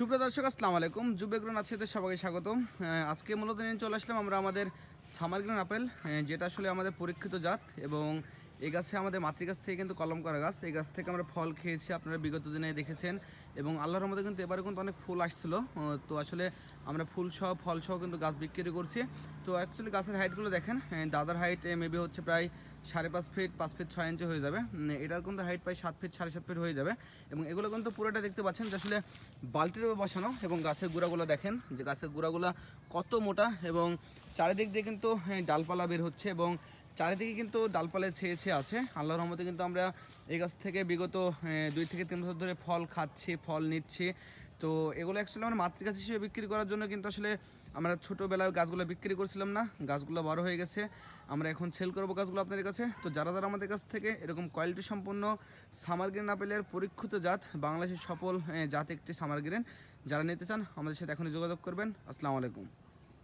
সুপ্রিয় দর্শক, আসসালামু আলাইকুম। যুবেগ্রন আছে সবাইকে স্বাগতম। আজকে মূলত নিয়ে চলে আসলাম আমরা আমাদের সামার সামারগ্রিন আপেল যেটা আসলে আমাদের পরীক্ষিত জাত এবং এই গাছে আমাদের মাতৃগাছ থেকে কিন্তু কলম করা গাছ। এই গাছ থেকে আমরা ফল খেয়েছি, আপনারা বিগত দিনে দেখেছেন। এবং আল্লাহর মধ্যে কিন্তু এবারে কিন্তু অনেক ফুল আসছিল। তো আসলে আমরা ফুল সহ, ফল সহ কিন্তু গাছ বিক্রি করছি। তো অ্যাকচুয়ালি গাছের হাইটগুলো দেখেন। দাদার হাইট মেবি হচ্ছে প্রায় সাড়ে পাঁচ ফিট পাঁচ ফিট ছয় ইঞ্চি হয়ে যাবে। এটার কিন্তু হাইট প্রায় সাত ফিট সাড়ে সাত ফিট হয়ে যাবে। এবং এগুলো কিন্তু পুরোটা দেখতে পাচ্ছেন যে আসলে বালতির বসানো এবং গাছের গুঁড়াগুলো দেখেন যে গাছের গুঁড়াগুলো কত মোটা এবং চারিদিক দিয়ে কিন্তু ডালপালা বের হচ্ছে এবং চারিদিকে কিন্তু ডালপালায় ছেয়ে ছেয়ে আছে। আল্লাহর রহমতে কিন্তু আমরা এই গাছ থেকে বিগত দুই থেকে তিন বছর ধরে ফল খাচ্ছি, ফল নিচ্ছি। তো এগুলো অ্যাকচুয়ালি আমরা মাতৃগাছ হিসেবে বিক্রি করার জন্য কিন্তু আসলে আমরা ছোটোবেলায় গাছগুলো বিক্রি করছিলাম না। গাছগুলো বড় হয়ে গেছে। আমরা এখন সেল করব গাছগুলো আপনাদের কাছে। তো যারা যারা আমাদের কাছ থেকে এরকম কোয়ালিটি সম্পন্ন সামারগ্রিন আপেলের পরীক্ষিত জাত, বাংলাদেশের সফল জাত একটি সামারগ্রিন যারা নিতে চান আমাদের সাথে এখনই যোগাযোগ করবেন। আসসালামু আলাইকুম।